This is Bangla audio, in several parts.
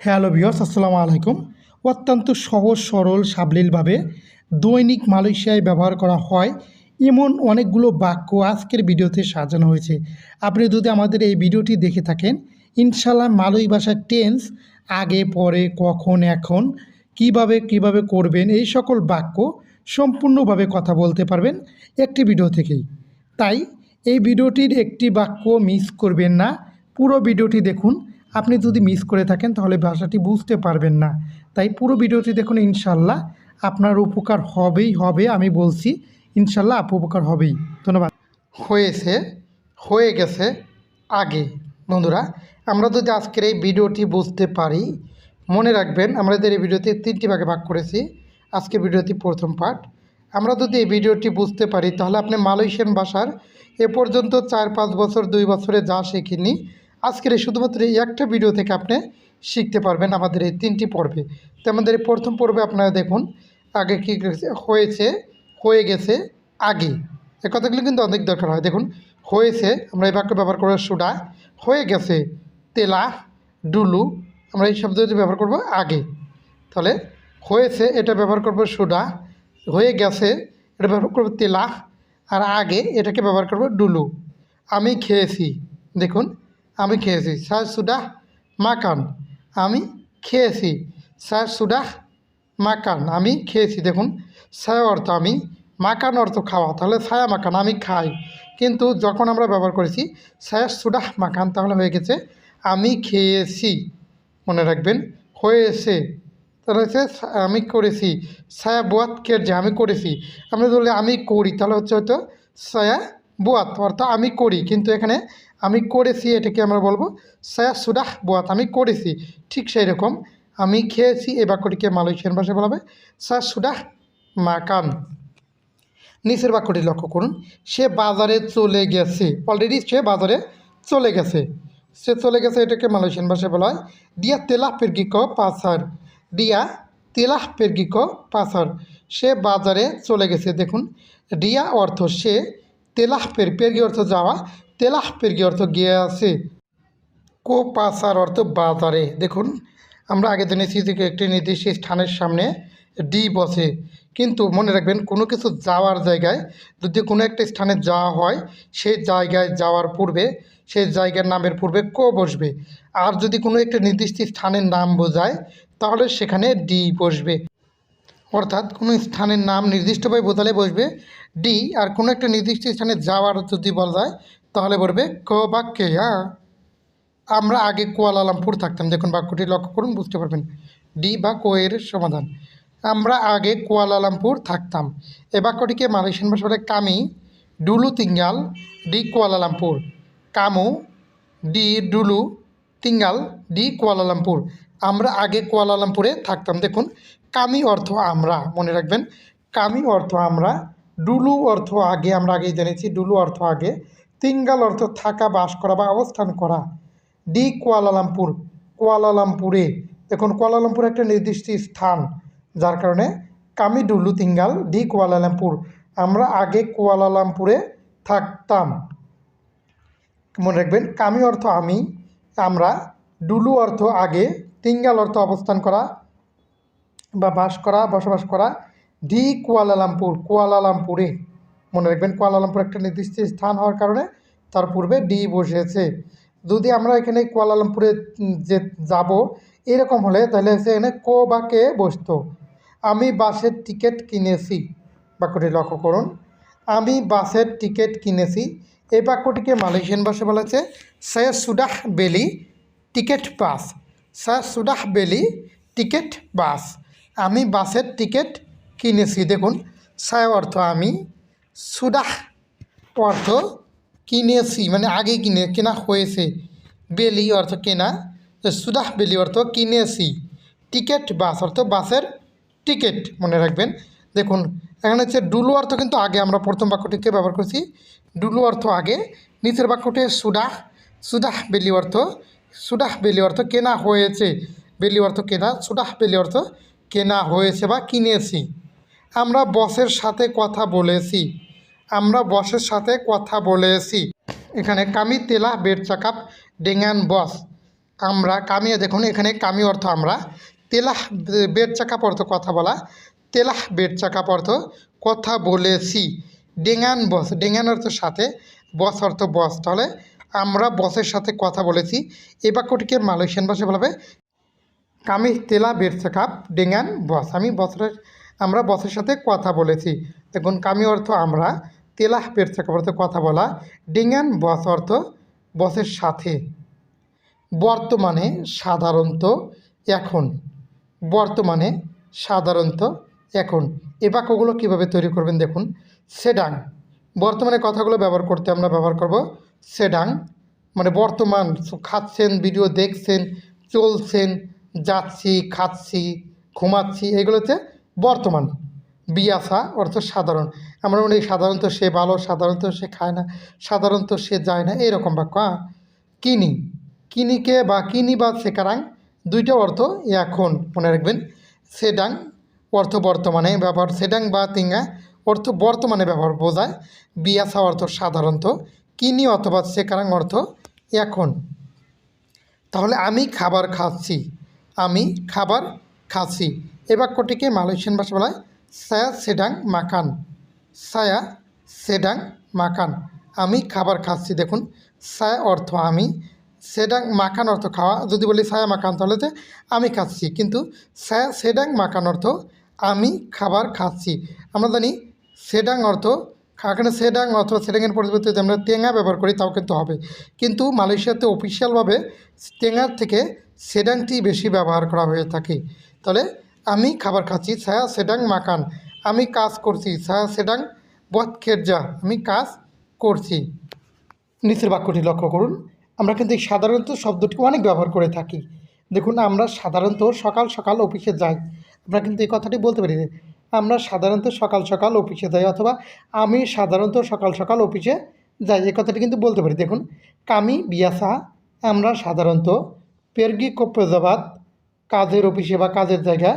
হ্যালো ভিওস আসসালামু আলাইকুম। অত্যন্ত সহজ, সরল, সাবলীলভাবে দৈনিক মালয়েশিয়ায় ব্যবহার করা হয়। এমন অনেকগুলো বাক্য আজকের ভিডিওতে সাজানো হয়েছে। আপনি যদি আমাদের এই ভিডিওটি দেখে থাকেন ইনশাল্লাহ মালয় ভাষার টেন্স আগে, পরে, কখন, এখন, কীভাবে কীভাবে করবেন, এই সকল বাক্য সম্পূর্ণভাবে কথা বলতে পারবেন একটি ভিডিও থেকেই। তাই এই ভিডিওটির একটি বাক্য মিস করবেন না। পুরো ভিডিওটি দেখুন আপনি যদি মিস করে থাকেন, তাহলে ভাষাটি বুঝতে পারবেন না। তাই পুরো ভিডিওটি দেখুন ইনশাল্লাহ আপনার উপকার হবেই হবে, আমি বলছি ইনশাল্লাহ আপ উপকার হবেই। ধন্যবাদ। হয়েছে, হয়ে গেছে, আগে। বন্ধুরা, আমরা যদি আজকের এই ভিডিওটি বুঝতে পারি, মনে রাখবেন আমাদের এই ভিডিওতে তিনটি ভাগে ভাগ করেছি, আজকের ভিডিওটি প্রথম পার্ট আমরা যদি এই ভিডিওটি বুঝতে পারি, তাহলে আপনি মালয়েশিয়ান ভাষার এ পর্যন্ত চার পাঁচ বছর, দুই বছরে যা শেখেননি আজকের এই শুধুমাত্র এই একটা ভিডিও থেকে আপনি শিখতে পারবেন আমাদের এই তিনটি পর্বে। তো আমাদের এই প্রথম পর্বে আপনারা দেখুন, আগে কী হয়েছে, হয়ে গেছে, আগে। এ কথাগুলো কিন্তু অনেক দরকার হয়। দেখুন, হয়েছে, আমরা এই বাক্য ব্যবহার করব সুডা, হয়ে গেছে, তেলা, ডুলু, আমরা এই শব্দটি ব্যবহার করব আগে। তাহলে, হয়েছে, এটা ব্যবহার করব সুডা, হয়ে গেছে, এটা ব্যবহার করব তেলা, আর আগে এটাকে ব্যবহার করব ডুলু। আমি খেয়েছি। দেখুন আমি খেয়েছি। স্যার সুডা মাকান। আমি খেয়েছি। স্যার সুডা মাকান। আমি খেয়েছি। দেখুন ছায়া অর্থ আমি, মাকান অর্থ খাওয়া। তাহলে ছায়া মাকান, আমি খাই। কিন্তু যখন আমরা ব্যবহার করেছি ছায়া সুডাহ মাকান তাহলে হয়ে গেছে, আমি খেয়েছি। মনে রাখবেন, হয়েছে। তাহলে হচ্ছে, আমি করেছি। ছায়া বোয়াত যে আমি করেছি। আমরা বললে আমি করি, তাহলে হচ্ছে হয়তো ছায়া বোয়াত, অর্থাৎ আমি করি, কিন্তু এখানে আমি করেছি, এটাকে আমরা বলব ছায়া সুডাহ বোয়াত, আমি করেছি, ঠিক সেই রকম। আমি খেয়েছি এই বাক্যটিকে মালয়েশিয়ান ভাষায় বলা হবে ছায়া সুডাহ মাকান। নিচের বাক্যটি লক্ষ্য করুন, সে বাজারে চলে গেছে অলরেডি সে বাজারে চলে গেছে। সে চলে গেছে, এটাকে মালয়েশিয়ান ভাষায় বলা হয় ডিয়া তেলাহ পেরগিক পাসার ডিয়া তেলাহ পেরগিক পাসার সে বাজারে চলে গেছে, দেখুন রিয়া অর্থ সে তেলাহ পের পেরগি অর্থ যাওয়া? তেলাহ পেরগি অর্থ গিয়ে আছে? কো পাসার অর্থ বাজারে। দেখুন, আমরা আগে জেনেছি যে একটি নির্দিষ্ট স্থানের সামনে ডি বসে কিন্তু মনে রাখবেন, কোনো কিছু যাওয়ার জায়গায় যদি কোনো একটা স্থানে যাওয়া হয়, সেই জায়গায় যাওয়ার পূর্বে, সেই জায়গার নামের পূর্বে কো বসবে। আর যদি কোনো একটা নির্দিষ্ট স্থানের নাম বোঝায়, তাহলে সেখানে ডি বসবে। অর্থাৎ কোনো স্থানের নাম নির্দিষ্টভাবে বোঝালে বসবে ডি আর কোনো একটা নির্দিষ্ট স্থানে যাওয়ার যদি বলা যায়, তাহলে বলবে ক বা কে হ্যাঁ আমরা আগে কুয়ালালামপুর থাকতাম, দেখুন বাক্যটি লক্ষ্য করুন, বুঝতে পারবেন। ডি বা কো এর সমাধান। আমরা আগে কুয়ালালামপুর থাকতাম। এ বাক্যটিকে মালয়েশিয়ান ভাষা বলে কামি, ডুলু তিঙ্গাল, ডি কুয়ালালামপুর কামু, ডি ডুলু তিঙ্গাল, ডি কুয়ালালামপুর আমরা আগে কুয়ালালামপুরে থাকতাম। দেখুন, কামি অর্থ আমরা, মনে রাখবেন। কামি অর্থ আমরা, ডুলু অর্থ আগে, আমরা আগেই জেনেছি, ডুলু অর্থ আগে। তিঙ্গাল অর্থ থাকা, বাস করা বা অবস্থান করা। ডি কুয়ালালামপুর কুয়ালালামপুরে দেখুন কুয়ালালামপুর একটা নির্দিষ্ট স্থান, যার কারণে কামি, ডুলু, তিঙ্গাল, ডি কুয়ালালামপুর আমরা আগে কুয়ালালামপুরে থাকতাম। মনে রাখবেন, কামি অর্থ আমি, আমরা, ডুলু অর্থ আগে তিঙ্গাল অর্থ অবস্থান করা বা বাস করা, বসবাস করা, ডি কুয়ালালামপুর, কুয়ালালামপুরে। মনে রাখবেন কুয়ালালামপুর একটা নির্দিষ্ট স্থান হওয়ার কারণে তার পূর্বে ডি বসেছে। যদি আমরা এখানে কুয়ালালামপুরে যে যাব, এরকম হলে তাহলে সেখানে কো বা কে বসতো? আমি বাসের টিকিট কিনেছি। বাক্যটি লক্ষ্য করুন। আমি বাসের টিকিট কিনেছি। এই বাক্যটিকে মালয়েশিয়ান ভাষায় বলা হচ্ছে সে সুডাহ বেলি টিকিট বাস সে সুডাহ বেলি, টিকিট বাস। আমি বাসের টিকিট কিনেছি, দেখুন। সায় অর্থ আমি সুডাহ অর্থ কিনেছি মানে আগে কিনে, কেনা হয়েছে। বেলি অর্থ কেনা, সুদাহ বেলি অর্থ কিনেছি। টিকিট বাস অর্থ বাসের টিকিট, মনে রাখবেন। দেখুন, এখানে হচ্ছে ডুলু অর্থ কিন্তু আগে আমরা প্রথম বাক্যটিকে ব্যবহার করছি। ডুলু অর্থ আগে, নিচের বাক্যটি সুডাহ সুদাহ বেলি অর্থ সুডাহ বেলি অর্থ কেনা হয়েছে। বেলি অর্থ কেনা সুডাহ বেলি অর্থ কেনা হয়েছে বা কিনেছি। আমরা বসের সাথে কথা বলেছি। আমরা বসের সাথে কথা বলেছি। এখানে কামি তেলা বেড চাকাপ ডেঙ্গান বস। আমরা কামিয়ে দেখুন, এখানে কামি অর্থ আমরা। তেলাহ বেড চাকাপ অর্থ কথা বলা। তেলাহ বেড চাকাপ অর্থ কথা বলেছি। ডেঙ্গান বস, ডেঙ্গান অর্থ সাথে, বস অর্থ বস। তাহলে আমরা বসের সাথে কথা বলেছি। এই বাক্যটিকে মালয়েশিয়ান ভাষায় বলা হবে কামি তেলা বেড চাকাপ ডেঙ্গান বস। আমি বসের আমরা বসের সাথে কথা বলেছি। দেখুন, কামি অর্থ আমরা তেলাহ বেড চাকাপ অর্থ কথা বলা, ডেঙ্গান বস অর্থ বসের সাথে। বর্তমানে সাধারণত এখন, বর্তমানে সাধারণত এখন। এ বাক্যগুলো কীভাবে তৈরি করবেন দেখুন। সেডাং, বর্তমানে কথাগুলো ব্যবহার করতে আমরা ব্যবহার করব সেডাং মানে বর্তমান খাচ্ছেন, ভিডিও দেখছেন, চলছেন, যাচ্ছি, খাচ্ছি, ঘুমাচ্ছি এগুলোতে বর্তমান। বিয়াসা অর্থ সাধারণ। আমরা বলি সাধারণত সে ভালো, সাধারণত সে খায় না, সাধারণত সে যায় না, এরকম বাক্য হ্যাঁ কিনি। কিনিকে বা কিনি বা সেকারাং, দুইটা অর্থ এখন মনে রাখবেন। সেডাং অর্থ বর্তমানে ব্যবহার, সেডাং বা তিঙ্গা অর্থ বর্তমানে ব্যবহার বোঝায়। বিয়াসা অর্থ সাধারণত কিনি অথবা সেকারাং অর্থ এখন। তাহলে আমি খাবার খাচ্ছি, আমি খাবার খাচ্ছি। এ বাক্যটিকে মালয়েশিয়ান ভাষা বলা হয় সায়া সেডাং মাকান। সায়া সেডাং মাকান। আমি খাবার খাচ্ছি, দেখুন, সায়া অর্থ আমি, সেডাং মাখান অর্থ খাওয়া। যদি বলি সায়া মাখান তাহলে তো আমি খাচ্ছি, কিন্তু সায়া সেডাং মাখান অর্থ আমি খাবার খাচ্ছি। আমরা জানি সেডাং অর্থ এখানে সেডাং অথবা সেডাংয়ের পরিবর্তে আমরা টেঙা ব্যবহার করি, তাও কিন্তু হবে। কিন্তু মালয়েশিয়াতে অফিসিয়ালভাবে টেঙার থেকে সেডাংটি বেশি ব্যবহার করা হয়ে থাকে। তাহলে আমি খাবার খাচ্ছি ছায়া সেডাং মাকান আমি কাজ করছি ছায়া সেডাং বধ খেরজা আমি কাজ করছি। নিচের বাক্যটি লক্ষ্য করুন। আমরা কিন্তু এই সাধারণত শব্দটি অনেক ব্যবহার করে থাকি। দেখুন, আমরা সাধারণত সকাল সকাল অফিসে যাই। আমরা কিন্তু এই কথাটি বলতে পারি আমরা সাধারণত সকাল সকাল অফিসে যাই অথবা আমি সাধারণত সকাল সকাল অফিসে যাই। এই কথাটি কিন্তু বলতে পারি। দেখুন, কামি, বিয়াসা, আমরা সাধারণত পেরগি পেজাবাদ কাজের অফিসে বা কাজের জায়গা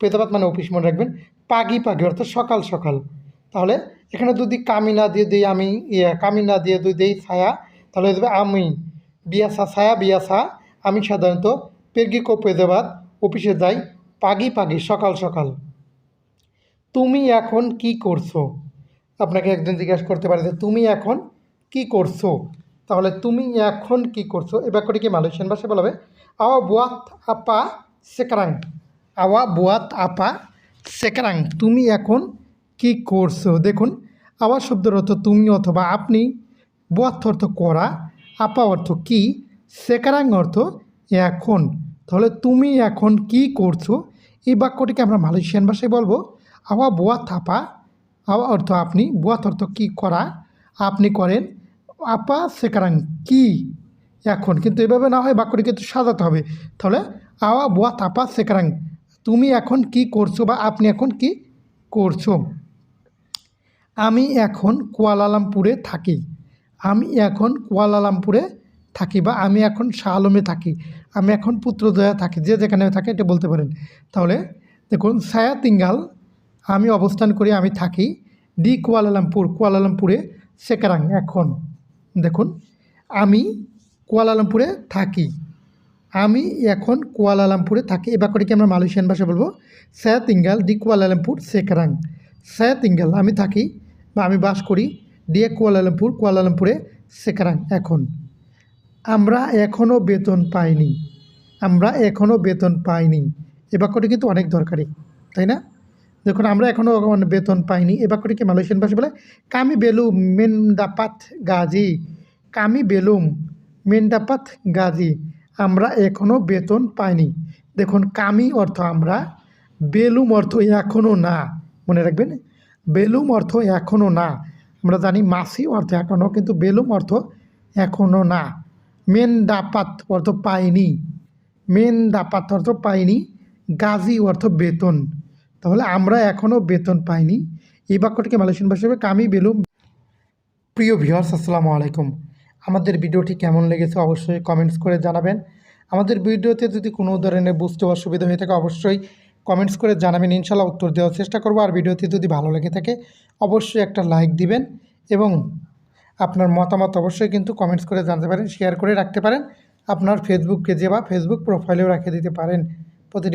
পেজাবাদ মানে অফিস মনে রাখবেন, পাগি পাগি অর্থাৎ সকাল সকাল। তাহলে এখানে যদি কামি না দিয়ে দিই আমি ইয়ে কামি না দিয়ে যদি দিই ছায়া, তাহলে যাবে আমি। বিয়াসা ছায়া, বিয়াসা, আমি সাধারণত পেরগি পেজাবাদ অফিসে যাই, পাগি পাগি সকাল সকাল। তুমি এখন কি করছ? আপনাকে একজন জিজ্ঞাসা করতে পারে যে, তুমি এখন কি করছ? তাহলে, তুমি এখন কি করছ? এই বাক্যটিকে মালয়েশিয়ান ভাষায় বলা হবে? আওয়া বুয়াত আপা সেকারাং। আওয়া বুয়াত আপা সেকারাং। তুমি এখন কি করছ? দেখুন, আওয়া শব্দের অর্থ তুমি অথবা আপনি বুয়াত অর্থ করা আপা অর্থ কি সেকারাং অর্থ এখন তাহলে, তুমি এখন কি করছ? এই বাক্যটিকে আমরা মালয়েশিয়ান ভাষায় বলব আওয়া বুয়া থাপা, আওয়া অর্থ আপনি বুয়াত অর্থ কি করা, আপনি করেন, আপা সেকারাং কি, এখন। কিন্তু এভাবে না হয় বাক্যটিকে একটু সাজাতে হবে। তাহলে আওয়া বুয়া থাপা সেকারাং, তুমি এখন কি করছ বা আপনি এখন কি করছ? আমি এখন কুয়ালালামপুরে থাকি। আমি এখন কুয়ালালামপুরে থাকি বা আমি এখন শাহ আলমে থাকি। আমি এখন পুত্রদয়া থাকি। যে যেখানে থাকে এটা বলতে পারেন। তাহলে দেখুন, সায়া তিঙ্গাল আমি অবস্থান করি, আমি থাকি ডি কুয়ালালামপুর, কুয়ালালামপুরে সেকারাং, এখন। দেখুন, আমি কুয়ালালামপুরে থাকি। আমি এখন কুয়ালালামপুরে থাকি। এই বাক্যটিকে আমরা মালয়েশিয়ান ভাষা বলব স্যা তিঙ্গাল ডি কুয়ালালামপুর, সেকারাং। স্যা তিঙ্গাল আমি থাকি বা আমি বাস করি ডিএ কুয়ালালামপুর, কুয়ালালামপুরে সেকারাং, এখন। আমরা এখনও বেতন পাইনি। আমরা এখনও বেতন পাইনি। এ বাক্যটি কিন্তু অনেক দরকারি, তাই না? দেখুন, আমরা এখনও বেতন পাইনি। এ বাক্যটিকে মালয়েশিয়ান ভাষা বলে? কামি বেলুম মেন্দাপাত গাজি, কামি বেলুম মেন্দাপাত গাজি, আমরা এখনও বেতন পাইনি। দেখুন, কামি অর্থ আমরা, বেলুম অর্থ এখনও না। মনে রাখবেন, বেলুম অর্থ এখনও না। আমরা জানি মাসি অর্থ এখনও কিন্তু বেলুম অর্থ এখনও না। মেন ডাপাত অর্থ পাইনি। মেন ডাপাত অর্থ পাইনি, গাজি অর্থ বেতন। তাহলে আমরা এখনও বেতন পাইনি। এই বাক্যটিকে মালয়েশিয়ান ভাষা হবে কামি বেলুম। প্রিয় ভিউয়ার্স, আসসালামু আলাইকুম। আমাদের ভিডিওটি কেমন লেগেছে অবশ্যই কমেন্টস করে জানাবেন। আমাদের ভিডিওতে যদি কোনো ধরনের বুঝতে অসুবিধা হয়ে থাকে, অবশ্যই কমেন্টস করে জানাবেন। ইনশাল্লাহ উত্তর দেওয়ার চেষ্টা করব। আর ভিডিওটি যদি ভালো লেগে থাকে, অবশ্যই একটা লাইক দিবেন এবং আপনার মতামত অবশ্যই কিন্তু কমেন্টস করে জানতে পারেন, শেয়ার করে রাখতে পারেন। আপনার ফেসবুক পেজে বা ফেসবুক প্রোফাইলেও রাখে দিতে পারেন।